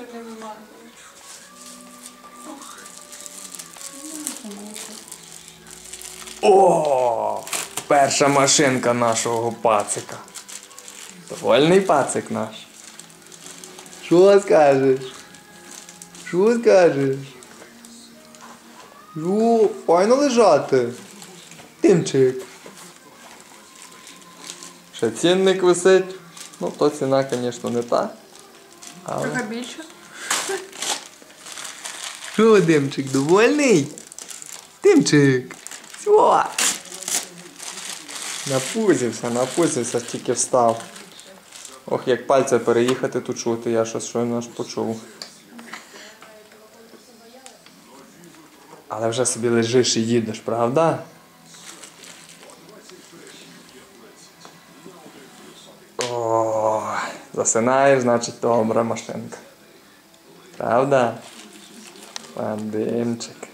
що не вимазуєш. О! Перша машинка нашого пацика. Довольний пацик наш. Що скажеш? Що скажеш? Ю, файно лежати. Тимчик. Ще цінник висить. Ну, то ціна, звісно, не та. Але... Трохи більше. Що, Димчик, довольний? Димчик. Все. Напузився, напузився, тільки встав. Ох, як пальця переїхати тут чути, я щось щойно аж почув. Але вже собі лежиш і їдеш, правда? Da se naj, znači to omramašenka. Pravda? Pa, dimček.